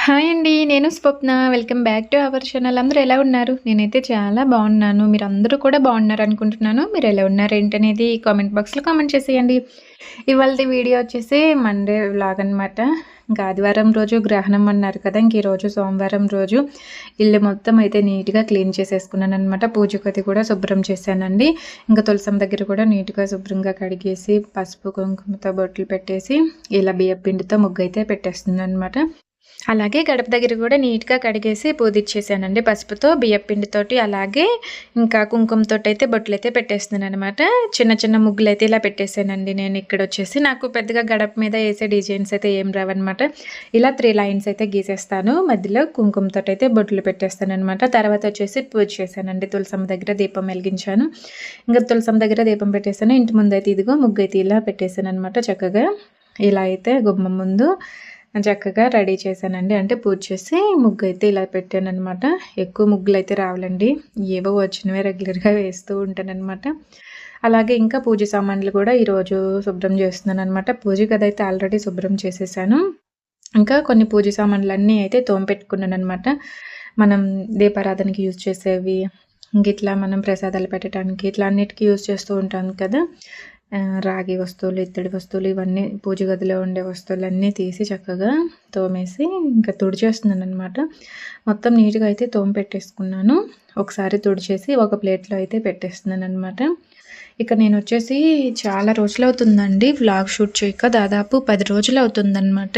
Hi అండి. నేను Swapna. Welcome back to our channel. అందరూ ఎలా ఉన్నారు? నేనైతే చాలా బాగున్నాను. మీరు అందరూ కూడా బాగున్నారు అనుకుంటున్నాను మీరు ఎలా ఉన్నారు ఏంటనేది కామెంట్ బాక్స్‌లో కామెంట్ చేసేయండి. ఇవాళ వీడియో వచ్చేసి మండే వ్లాగ్ అనమాట. ఇంకా ఆదివారం రోజు గ్రహణం అన్నారు కదా! ఇంక ఈరోజు సోమవారం రోజు ఇల్లు మొత్తం అయితే నీట్‌గా క్లీన్ చేసేసుకున్నాననమాట. పూజ పూజకది కూడా శుభ్రం చేశానండి. ఇంకా తులసం దగ్గర కూడా నీట్‌గా శుభ్రంగా కడిగేసి, పసుపు, కుంకుమతో బొట్లు పెట్టేసి, ఇలా బియ్యం పిండితో ముగ్గయితే పెట్టేస్తున్నాననమాట. అలాగే గడప దగ్గర కూడా నీట్‌గా కడిగేసి పూదిచ్చేసానండి పసుపుతో, బియ్యం పిండితోటి. అలాగే ఇంకా కుంకుమతో అయితే బొట్లు అయితే పెట్టేస్తున్నాను అనమాట చిన్న చిన్న ముగ్గులు అయితే ఇలా పెట్టేసానండి నేను ఇక్కడ వచ్చేసి నాకు పెద్దగా గడప మీద వేసే డిజైన్స్ అయితే ఏం రావనమాట. ఇలా త్రీ లైన్స్ అయితే గీసేస్తాను. మధ్యలో కుంకుమతోటైతే బొట్లు పెట్టేస్తాననమాట. తర్వాత వచ్చేసి పూజ చేశానండి. తులసమ్మ దగ్గర దీపం వెలిగించాను. ఇంకా తులసమ్మ దగ్గర దీపం పెట్టేసాను. ఇంటి ముందు అయితే ఇదిగో ముగ్గు అయితే ఇలా పెట్టేసాననమాట చక్కగా. ఇలా అయితే గుమ్మం ముందు చక్కగా రెడీ చేశానండి. అంటే పూజ చేసి ముగ్గు అయితే ఇలా పెట్టాననమాట. ఎక్కువ ముగ్గులు అయితే రావాలండి ఏవో వచ్చినవే రెగ్యులర్‌గా వేస్తూ ఉంటాననమాట. అలాగే ఇంకా పూజ సామాన్లు కూడా ఈరోజు శుభ్రం చేస్తున్నాననమాట. పూజ గదైతే ఆల్రెడీ శుభ్రం చేసేసాను. ఇంకా కొన్ని పూజ సామాన్లన్నీ అయితే తోమపెట్టుకున్నాననమాట. మనం దీపారాధనకి యూజ్ చేసేవి, ఇంకిట్లా మనం ప్రసాదాలు పెట్టడానికి ఇట్లా అన్నిటికి యూజ్ చేస్తూ ఉంటాం కదా! రాగి వస్తువులు, ఇత్తడి వస్తువులు ఇవన్నీ పూజ గదిలో ఉండే వస్తువులన్నీ తీసి చక్కగా తోమేసి ఇంకా తుడిచేస్తున్నాననమాట. మొత్తం నీట్‌గా అయితే తోమి పెట్టేసుకున్నాను. ఒకసారి తుడిచేసి ఒక ప్లేట్‌లో అయితే పెట్టేస్తున్నాను అనమాట ఇక నేను వచ్చేసి చాలా రోజులు అవుతుందండి వ్లాగ్ షూట్ చేయక. దాదాపు పది రోజులు అవుతుందన్నమాట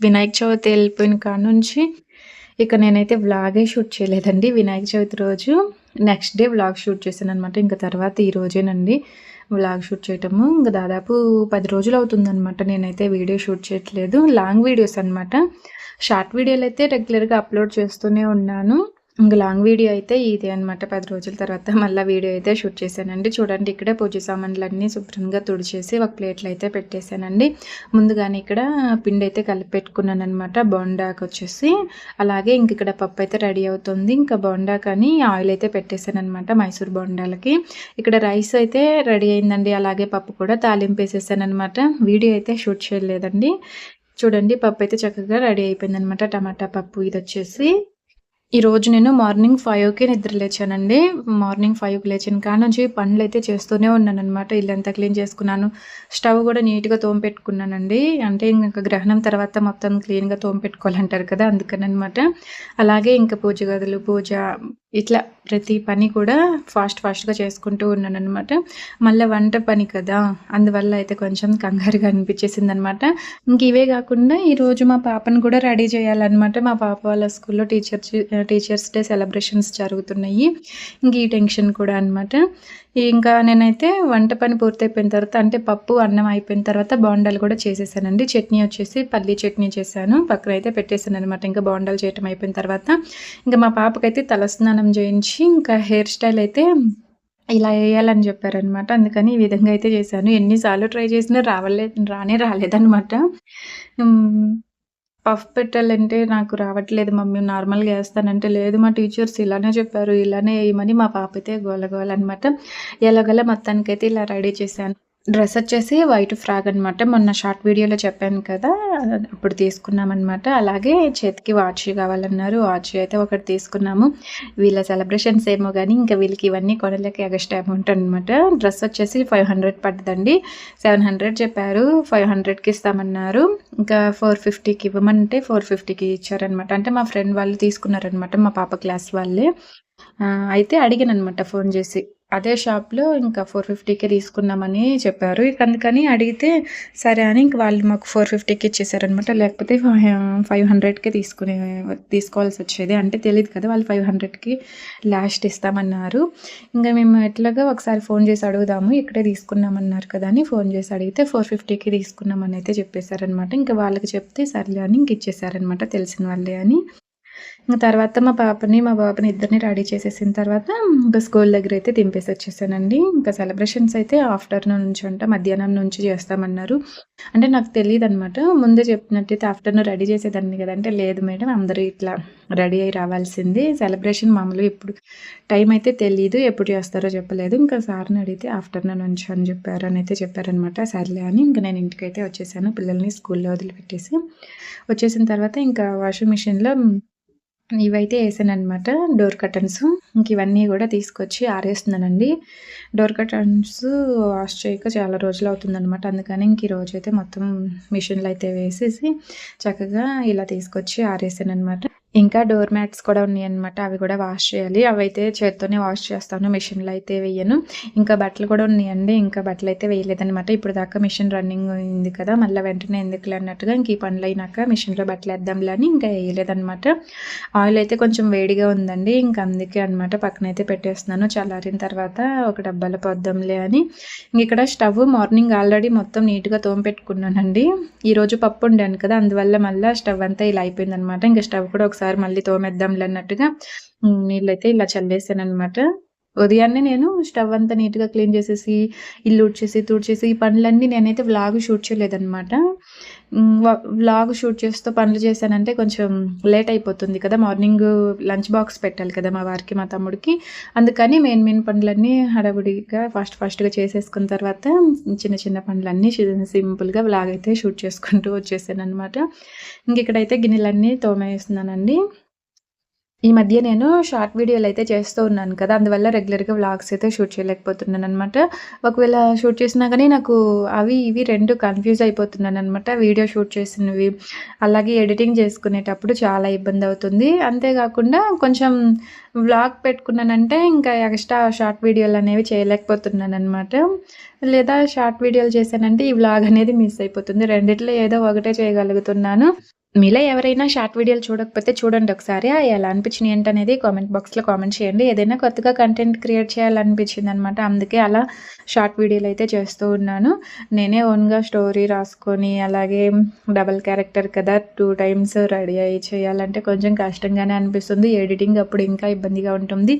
వినాయక చవితి వెళ్ళిపోయిన కాడ నుంచి ఇక నేనైతే వ్లాగే షూట్ చేయలేదండి. వినాయక చవితి రోజు నెక్స్ట్ డే వ్లాగ్ షూట్ చేశాను అనమాట ఇంకా తర్వాత ఈ రోజేనండి వ్లాగ్ షూట్ చేయటము. ఇంకా దాదాపు పది రోజులు అవుతుందనమాట నేనైతే వీడియో షూట్ చేయట్లేదు. లాంగ్ వీడియోస్ అనమాట. షార్ట్ వీడియోలు అయితే రెగ్యులర్‌గా అప్లోడ్ చేస్తూనే ఉన్నాను. ఇంక లాంగ్ వీడియో అయితే ఇదే అనమాట. పది రోజుల తర్వాత మళ్ళీ వీడియో అయితే షూట్ చేశానండి. చూడండి ఇక్కడ పూజ సామాన్లన్నీ శుభ్రంగా తుడిచేసి ఒక ప్లేట్‌లో అయితే పెట్టేశానండి. ముందుగానే ఇక్కడ పిండి అయితే కలిపి బొండాకు బోండాకొచ్చేసి. అలాగే ఇంక ఇక్కడ పప్పు అయితే రెడీ అవుతుంది. ఇంకా బోండాకని ఆయిల్ అయితే పెట్టేశానమాట మైసూర్ బోండాలకి. ఇక్కడ రైస్ అయితే రెడీ అయిందండి. అలాగే పప్పు కూడా తాలింపేసేసాననమాట. వీడియో అయితే షూట్ చేయలేదండి. చూడండి పప్పు అయితే చక్కగా రెడీ అయిపోయింది అనమాట టమాటా పప్పు ఇది వచ్చేసి ఈరోజు నేను మార్నింగ్ ఫైవ్కి నిద్ర లేచానండి. మార్నింగ్ ఫైవ్కి లేచిన కాడ నుంచి పనులైతే చేస్తూనే ఉన్నాను అనమాట ఇల్లంతా క్లీన్ చేసుకున్నాను. స్టవ్ కూడా నీట్‌గా తోమపెట్టుకున్నానండి. అంటే ఇంకా గ్రహణం తర్వాత మొత్తం క్లీన్‌గా తోమపెట్టుకోవాలంటారు కదా! అందుకని అనమాట అలాగే ఇంకా పూజ గదులు, పూజ ఇట్లా ప్రతి పని కూడా ఫాస్ట్ ఫాస్ట్‌గా చేసుకుంటూ ఉన్నాననమాట. మళ్ళా వంట పని కదా! అందువల్ల అయితే కొంచెం కంగారుగా అనిపించేసిందనమాట. ఇంక ఇవే కాకుండా ఈరోజు మా పాపను కూడా రెడీ చేయాలన్నమాట మా పాప వాళ్ళ స్కూల్‌లో టీచర్స్ టీచర్స్ డే సెలబ్రేషన్స్ జరుగుతున్నాయి. ఇంక ఈ టెన్షన్ కూడా అనమాట. ఇంకా నేనైతే వంట పని పూర్తయిపోయిన తర్వాత అంటే పప్పు, అన్నం అయిపోయిన తర్వాత బోండాలు కూడా చేసేసానండి. చట్నీ వచ్చేసి పల్లీ చట్నీ చేశాను. పక్కన అయితే పెట్టేసాననమాట. ఇంకా బోండాలు చేయటం అయిపోయిన తర్వాత ఇంకా మా పాపకైతే తలస్నానం చేయించి ఇంకా హెయిర్ స్టైల్ అయితే ఇలా వేయాలని చెప్పారనమాట. అందుకని ఈ విధంగా అయితే చేశాను. ఎన్నిసార్లు ట్రై చేసినా రావలే రానే రాలేదనమాట. పఫ్ పెట్టాలంటే నాకు రావట్లేదు మమ్మీ నార్మల్‌గా వేస్తానంటే లేదు మా టీచర్స్ ఇలానే చెప్పారు. ఇలానే వేయమని మా పాప అయితే గోల ఎలాగోలా మొత్తానికైతే ఇలా రెడీ చేశాను. డ్రెస్ వచ్చేసి వైట్ ఫ్రాగ్ అనమాట. మొన్న షార్ట్ వీడియోలో చెప్పాను కదా! అప్పుడు తీసుకున్నామనమాట. అలాగే చేతికి వాచ్ కావాలన్నారు. వాచ్ అయితే ఒకటి తీసుకున్నాము. వీళ్ళ సెలబ్రేషన్స్ ఏమో కానీ ఇంకా వీళ్ళకి ఇవన్నీ కొనలేక ఎగస్ట్ అమౌంట్ అనమాట. డ్రెస్ వచ్చేసి 500 పడ్డదండి. 700 చెప్పారు. 500కి ఇస్తామన్నారు. ఇంకా 450కి ఇవ్వమంటే 450కి ఇచ్చారనమాట. అంటే మా ఫ్రెండ్ వాళ్ళు తీసుకున్నారనమాట. మా పాప క్లాస్ వాళ్ళే. అయితే అడిగాననమాట ఫోన్ చేసి. అదే షాప్‌లో ఇంకా 450కే తీసుకున్నామని చెప్పారు. ఇక అందుకని అడిగితే సరే అని ఇంక వాళ్ళు మాకు 450కి ఇచ్చేసారనమాట. లేకపోతే ఫైవ్ 500కే తీసుకునే తీసుకోవాల్సి వచ్చేది అంటే తెలియదు కదా! వాళ్ళు 500కి లాస్ట్ ఇస్తామన్నారు. ఇంకా మేము ఎట్లాగా ఒకసారి ఫోన్ చేసి అడుగుదాము. ఇక్కడే తీసుకున్నామన్నారు కదా! అని ఫోన్ చేసి అడిగితే 450కి తీసుకున్నామని అయితే చెప్పేశారనమాట ఇంక వాళ్ళకి చెప్తే సర్లే అని ఇంక ఇచ్చేసారనమాట తెలిసిన వాళ్ళే అని. ఇంకా తర్వాత మా పాపని మా బాబుని ఇద్దరిని రెడీ చేసేసిన తర్వాత ఇంకా స్కూల్ దగ్గర అయితే దింపేసి వచ్చేసానండి. ఇంకా సెలబ్రేషన్స్ అయితే ఆఫ్టర్నూన్ నుంచి అంట మధ్యాహ్నం నుంచి చేస్తామన్నారు. అంటే నాకు తెలియదు అనమాట ముందే చెప్పినట్టయితే ఆఫ్టర్నూన్ రెడీ చేసేదాన్ని కదంటే లేదు మేడం అందరూ ఇట్లా రెడీ అయి రావాల్సింది. సెలబ్రేషన్ మామూలు ఇప్పుడు టైం అయితే తెలియదు ఎప్పుడు చేస్తారో చెప్పలేదు. ఇంకా సార్ని అడిగితే ఆఫ్టర్నూన్ నుంచి అని చెప్పారు అని అయితే చెప్పారనమాట సర్లే అని ఇంకా నేను ఇంటికైతే వచ్చేసాను. పిల్లల్ని స్కూల్లో వదిలిపెట్టేసి వచ్చేసిన తర్వాత ఇంకా వాషింగ్ మిషన్లో ఇవైతే వేసానమాట డోర్ కర్టన్స్. ఇంక ఇవన్నీ కూడా తీసుకొచ్చి ఆరేస్తున్నానండి. డోర్ కర్టన్స్ వాష్ చేయక చాలా రోజులు అవుతుందనమాట అందుకని ఇంక ఈరోజు అయితే మొత్తం మిషన్లు అయితే వేసేసి చక్కగా ఇలా తీసుకొచ్చి ఆరేసాను అనమాట ఇంకా డోర్ మ్యాట్స్ కూడా ఉన్నాయన్నమాట. అవి కూడా వాష్ చేయాలి. అవి అయితే చేత్తోనే వాష్ చేస్తాను. మిషన్లో అయితే వేయను. ఇంకా బట్టలు కూడా ఉన్నాయండి. ఇంకా బట్టలు అయితే వేయలేదనమాట ఇప్పుడు దాకా మిషన్ రన్నింగ్ అయింది కదా. మళ్ళీ వెంటనే ఎందుకు అన్నట్టుగా ఇంక ఈ పనులు అయినాక మిషన్లో బట్టలు వేద్దాంలే అని ఇంకా వేయలేదనమాట ఆయిల్ అయితే కొంచెం వేడిగా ఉందండి. ఇంకా అందుకే అనమాట పక్కన అయితే పెట్టేస్తున్నాను. చల్లారిన తర్వాత ఒక డబ్బాలో పోద్దాంలే అని. ఇక్కడ స్టవ్ మార్నింగ్ ఆల్రెడీ మొత్తం నీట్గా తోమ పెట్టుకున్నానండి. ఈరోజు పప్పు ఉండాను కదా. అందువల్ల మళ్ళీ స్టవ్ అంతా ఇలా అయిపోయిందనమాట ఇంకా స్టవ్ కూడా ఒకసారి మళ్ళీ తోమేద్దాంలే అన్నట్టుగా నీళ్ళైతే ఇలా చల్లేసాను అనమాట ఉదయాన్నే నేను స్టవ్ అంతా నీట్గా క్లీన్ చేసేసి ఇల్లు ఉడ్చేసి తుడిచేసి ఈ పనులన్నీ నేనైతే వ్లాగ్ షూట్ చేయలేదన్నమాట. వ్లాగ్ షూట్ చేస్తూ పనులు చేశానంటే కొంచెం లేట్ అయిపోతుంది కదా. మార్నింగ్ లంచ్ బాక్స్ పెట్టాలి కదా మా వారికి మా తమ్ముడికి. అందుకని మెయిన్ మెయిన్ పనులన్నీ హడావుడిగా ఫాస్ట్ ఫాస్ట్గా చేసేసుకున్న తర్వాత చిన్న చిన్న పనులన్నీ సింపుల్గా వ్లాగ్ అయితే షూట్ చేసుకుంటూ వచ్చేసాను అనమాట ఇంక ఇక్కడైతే గిన్నెలన్నీ తోమేస్తున్నానండి. ఈ మధ్య నేను షార్ట్ వీడియోలు అయితే చేస్తూ ఉన్నాను కదా అందువల్ల రెగ్యులర్గా వ్లాగ్స్ అయితే షూట్ చేయలేకపోతున్నాను అనమాట ఒకవేళ షూట్ చేసినా కానీ నాకు అవి ఇవి రెండు కన్ఫ్యూజ్ అయిపోతున్నాను అనమాట వీడియో షూట్ చేసినవి. అలాగే ఎడిటింగ్ చేసుకునేటప్పుడు చాలా ఇబ్బంది అవుతుంది. అంతేకాకుండా కొంచెం వ్లాగ్ పెట్టుకున్నానంటే ఇంకా ఎక్స్ట్రా షార్ట్ వీడియోలు అనేవి చేయలేకపోతున్నాను అనమాట లేదా షార్ట్ వీడియోలు చేశానంటే ఈ వ్లాగ్ అనేది మిస్ అయిపోతుంది. రెండిట్లో ఏదో ఒకటే చేయగలుగుతున్నాను. మీలో ఎవరైనా షార్ట్ వీడియోలు చూడకపోతే చూడండి ఒకసారి. ఎలా అనిపించినాయి ఏంటనేది కామెంట్ బాక్స్లో కామెంట్ చేయండి. ఏదైనా కొత్తగా కంటెంట్ క్రియేట్ చేయాలనిపించింది అనమాట అందుకే అలా షార్ట్ వీడియోలు అయితే చేస్తూ ఉన్నాను. నేనే ఓన్గా స్టోరీ రాసుకొని అలాగే డబల్ క్యారెక్టర్ కదా టూ టైమ్స్ రెడీ అయ్యి చేయాలంటే కొంచెం కష్టంగానే అనిపిస్తుంది. ఎడిటింగ్ అప్పుడు ఇంకా ఇబ్బందిగా ఉంటుంది.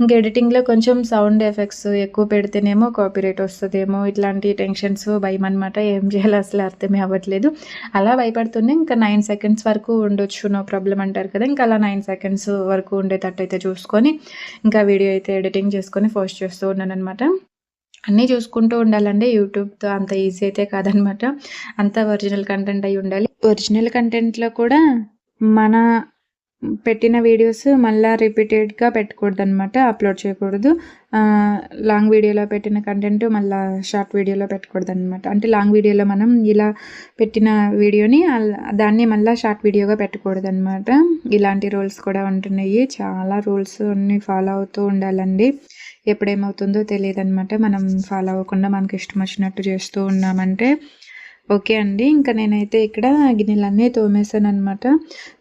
ఇంకా ఎడిటింగ్లో కొంచెం సౌండ్ ఎఫెక్ట్స్ ఎక్కువ పెడితేనేమో కాపీరేట్ వస్తుందేమో ఇట్లాంటి టెన్షన్స్ భయం అనమాట ఏం చేయాలో అసలు అర్థమే అవ్వట్లేదు. అలా భయపడుతూనే ఇంకా నైన్ సెకండ్స్ వరకు ఉండొచ్చు నో ప్రాబ్లం అంటారు కదా. ఇంకా అలా నైన్ సెకండ్స్ వరకు ఉండేటట్టు అయితే చూసుకొని ఇంకా వీడియో అయితే ఎడిటింగ్ చేసుకొని పోస్ట్ చేస్తూ ఉన్నాను అనమాట అన్నీ చూసుకుంటూ ఉండాలండి. యూట్యూబ్తో అంత ఈజీ అయితే కాదనమాట అంత ఒరిజినల్ కంటెంట్ అయి ఉండాలి. ఒరిజినల్ కంటెంట్లో కూడా మన పెట్టిన వీడియోస్ మళ్ళీ రిపీటెడ్గా పెట్టకూడదు అనమాట అప్లోడ్ చేయకూడదు లాంగ్ వీడియోలో పెట్టిన కంటెంట్ మళ్ళీ షార్ట్ వీడియోలో పెట్టకూడదు అనమాట అంటే లాంగ్ వీడియోలో మనం ఇలా పెట్టిన వీడియోని దాన్ని మళ్ళీ షార్ట్ వీడియోగా పెట్టకూడదు అనమాట ఇలాంటి రూల్స్ కూడా ఉంటున్నాయి. చాలా రూల్స్ అన్నీ ఫాలో అవుతూ ఉండాలండి. ఎప్పుడేమవుతుందో తెలియదు అనమాట మనం ఫాలో అవ్వకుండా మనకి ఇష్టం వచ్చినట్టు చేస్తూ ఉన్నామంటే. ఓకే అండి. ఇంకా నేనైతే ఇక్కడ గిన్నెలన్నీ తోమేశాను అనమాట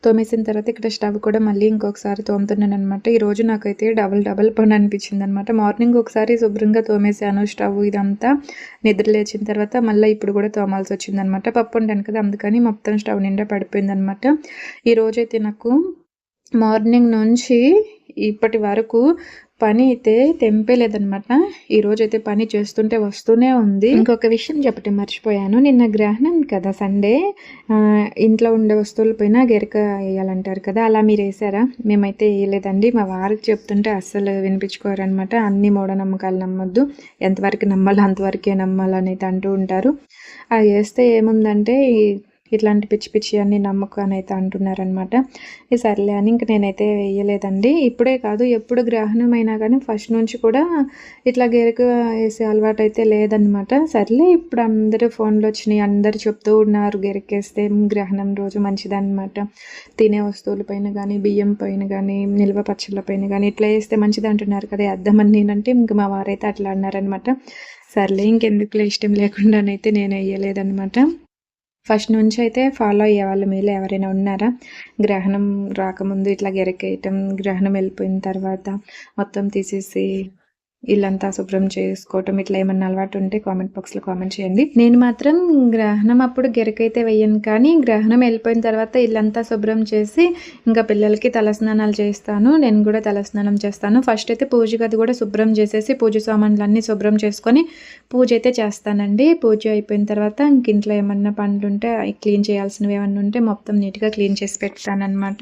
తోమేసిన తర్వాత ఇక్కడ స్టవ్ కూడా మళ్ళీ ఇంకొకసారి తోముతున్నాను అనమాట ఈరోజు నాకైతే డబల్ డబల్ పని అనిపించింది అనమాట మార్నింగ్ ఒకసారి శుభ్రంగా తోమేసాను స్టవ్ ఇదంతా. నిద్ర లేచిన తర్వాత మళ్ళీ ఇప్పుడు కూడా తోమాల్సి వచ్చిందనమాట పప్పు ఉండాను కదా అందుకని మొత్తం స్టవ్ నిండా పడిపోయింది అనమాట ఈరోజైతే నాకు మార్నింగ్ నుంచి ఇప్పటి వరకు పని అయితే తెంపేలేదనమాట ఈరోజు అయితే పని చేస్తుంటే వస్తూనే ఉంది. ఇంకొక విషయం చెప్పటం మర్చిపోయాను. నిన్న గ్రహణం కదా సండే. ఇంట్లో ఉండే వస్తువుల పైన గెరక వేయాలంటారు కదా అలా మీరు వేసారా? మేమైతే వేయలేదండి. మా వారికి చెప్తుంటే అస్సలు వినిపించుకోరనమాట అన్ని మూఢనమ్మకాలు నమ్మొద్దు. ఎంతవరకు నమ్మాలి అంతవరకే నమ్మాలని అయితే అంటూ ఉంటారు. అది వేస్తే ఏముందంటే ఇట్లాంటి పిచ్చి పిచ్చి అన్ని నమ్మకం అయితే అంటున్నారనమాట ఈ సర్లే అని ఇంక నేనైతే వేయలేదండి. ఇప్పుడే కాదు ఎప్పుడు గ్రహణం అయినా కానీ ఫస్ట్ నుంచి కూడా ఇట్లా గెరక వేసే అలవాటు అయితే లేదనమాట సర్లే ఇప్పుడు అందరూ ఫోన్లు వచ్చినాయి అందరు చెప్తూ ఉన్నారు గెరకేస్తే గ్రహణం రోజు మంచిదన్నమాట. తినే వస్తువుల పైన కానీ బియ్యం పైన కానీ నిల్వ పచ్చళ్ళ పైన కానీ ఇట్లా వేస్తే మంచిది అంటున్నారు కదా. అర్థమని నేనంటే ఇంక మా వారైతే అట్లా అన్నారనమాట సర్లే ఇంకెందుకులే ఇష్టం లేకుండానైతే నేను వేయలేదనమాట ఫస్ట్ నుంచి అయితే ఫాలో అయ్యే వాళ్ళు మీలో ఎవరైనా ఉన్నారా? గ్రహణం రాకముందు ఇట్లా గెరకేయటం గ్రహణం వెళ్ళిపోయిన తర్వాత మొత్తం తీసేసి ఇల్లంతా శుభ్రం చేసుకోవటం ఇట్లా ఏమన్నా అలవాటు ఉంటే కామెంట్ బాక్స్లో కామెంట్ చేయండి. నేను మాత్రం గ్రహణం అప్పుడు గెరకైతే వేయను కానీ గ్రహణం వెళ్ళిపోయిన తర్వాత ఇల్లంతా శుభ్రం చేసి ఇంకా పిల్లలకి తలస్నానాలు చేస్తాను. నేను కూడా తలస్నానం చేస్తాను. ఫస్ట్ అయితే పూజ గది కూడా శుభ్రం చేసేసి పూజ సామాన్లు అన్నీ శుభ్రం చేసుకొని పూజ అయితే చేస్తానండి. పూజ అయిపోయిన తర్వాత ఇంక ఇంట్లో ఏమన్నా పనులు ఉంటే క్లీన్ చేయాల్సినవి ఏమన్నా ఉంటే మొత్తం నీట్గా క్లీన్ చేసి పెడతానమాట